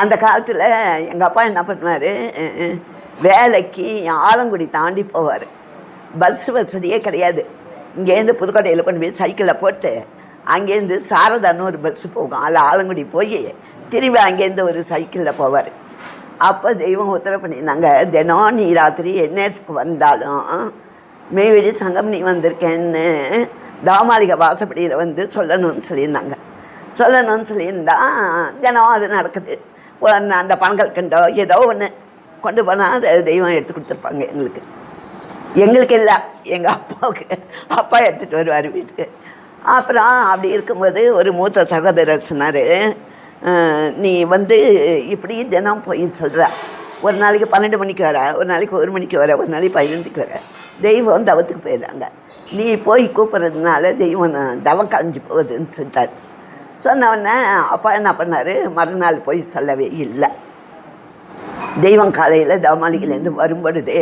அந்த காலத்தில் எங்கள் அப்பா என்ன பண்ணுவார்? வேலைக்கு ஆலங்குடி தாண்டி போவார். பஸ் வசதியே கிடையாது. இங்கேருந்து புதுக்கோட்டையில் கொண்டு போய் சைக்கிளில் போட்டு அங்கேருந்து சாரதான்னு ஒரு பஸ்ஸு போகும். அதில் ஆலங்குடி போய் திரும்பி அங்கேருந்து ஒரு சைக்கிளில் போவார். அப்போ தெய்வம் உத்தரவு பண்ணியிருந்தாங்க தினம் நீ ராத்திரி என்னத்துக்கு வந்தாலும் மேவெடி சங்கம் நீ வந்திருக்கேன்னு தாமாளிகை வாசப்படியில் வந்து சொல்லணும்னு சொல்லியிருந்தாங்க. சொல்லணும்னு சொல்லியிருந்தா தினம் அது நடக்குது. அந்த பணங்கள் கண்டோ ஏதோ ஒன்று கொண்டு போனால் அதை தெய்வம் எடுத்து கொடுத்துருப்பாங்க எங்களுக்கு. எங்களுக்கு இல்லை எங்கள் அப்பாவுக்கு. அப்பா எடுத்துகிட்டு வருவார் வீட்டுக்கு. அப்புறம் அப்படி இருக்கும்போது ஒரு மூத்த சகோதரர் சொன்னார் நீ வந்து இப்படி தினம் போய் சொல்கிற ஒரு நாளைக்கு பன்னெண்டு மணிக்கு வர ஒரு நாளைக்கு ஒரு மணிக்கு வர ஒரு நாளைக்கு பதினொன்றுக்கு வர. தெய்வம் தவத்துக்கு போயிடுறாங்க. நீ போய் கூப்பிட்றதுனால தெய்வம் தவம் கலைஞ்சு போகுதுன்னு சொல்லிட்டார். சொன்ன உடனே அப்பா என்ன பண்ணார்? மறுநாள் போய் சொல்லவே இல்லை. தெய்வம் காலையில் தவமாளிகிலேருந்து வரும்பொழுதே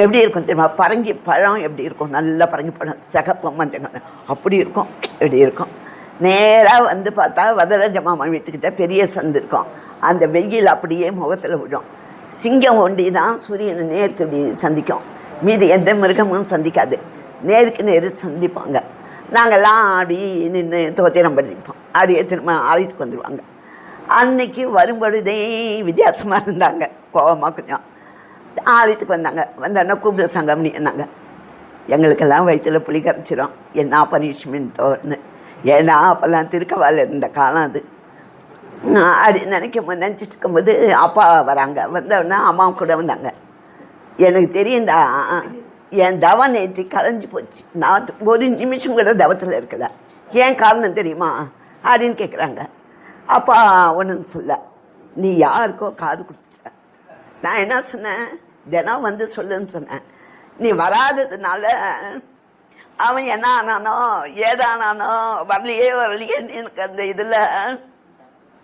எப்படி இருக்கும் தெரியுமா? பரங்கி பழம் எப்படி இருக்கும்? நல்ல பரங்கி பழம் சிகப்பு மஞ்சள் அப்படி இருக்கும் எப்படி இருக்கும். நேராக வந்து பார்த்தா வதராஜ மாமா வீட்டுக்கிட்ட பெரிய சந்து இருக்கும். அந்த வெயில் அப்படியே முகத்தில் விழும். சிங்கம் ஒண்டி தான் சூரியனை நேருக்கு இப்படி சந்திக்கும். மீதி எந்த மிருகமும் சந்திக்காது. நேருக்கு நேரு சந்திப்பாங்க. நாங்கள்லாம் ஆடி நின்று தோத்திரம் படிப்போம் ஆடியே திரும்ப அழைத்துக்கு வந்துடுவாங்க அன்னைக்கு வரும்பொழுதே வித்தியாசமாக இருந்தாங்க. கோபமாக கொஞ்சம். ஆலயத்துக்கு வந்தாங்க. வந்தோடனே கூப்பிடு சங்கமணி என்னாங்க? எங்களுக்கெல்லாம் வயிற்றில் புளி கரைச்சிரும். என்ன பனிஷ்மெண்ட்டோன்னு ஏன்னா அப்போல்லாம் திருக்கவால் இருந்த காலம் அது. அப்படி நினைக்கும் போது நினச்சிட்டு இருக்கும்போது அப்பா வராங்க. வந்தோடனே அம்மா கூட வந்தாங்க. எனக்கு தெரியும்டா என் தவம் நேற்றி கலைஞ்சு போச்சு. நான் ஒரு நிமிஷம் கூட தவத்தில் இருக்கல. ஏன் காரணம் தெரியுமா? அப்படின்னு கேட்குறாங்க அப்பா ஒன்றுன்னு சொல்ல. நீ யாருக்கோ காது கொடுத்துட்ட. நான் என்ன சொன்னேன்? தினம் வந்து சொல்லுன்னு சொன்னேன். நீ வராததுனால அவன் என்ன ஆனானோ ஏதானானோ வரலையே வரலையே எனக்கு அந்த இதில்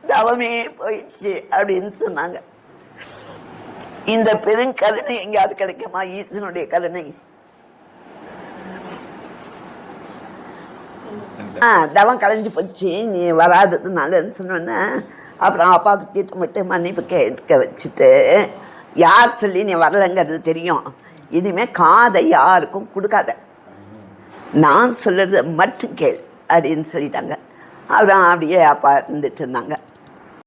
தவமே போயிடுச்சு அப்படின்னு சொன்னாங்க. இந்த பெருங்கருணை எங்கேயாவது கிடைக்குமா? ஈசனுடைய கருணை. ஆ தவம் கலைஞ்சு போச்சு. நீ வராதது நல்லதுன்னு சொன்னோன்னே அப்புறம் அப்பாவுக்கு தீர்த்தமிட்டு மன்னிப்பு கேட்க வச்சுட்டு யார் சொல்லி நீ வரலைங்கிறது தெரியும். இனிமேல் காதை யாருக்கும் கொடுக்காத. நான் சொல்கிறத மட்டும் கேள் அப்படின்னு சொல்லிட்டாங்க. அப்புறம் அப்படியே அப்பா இருந்துட்டு இருந்தாங்க.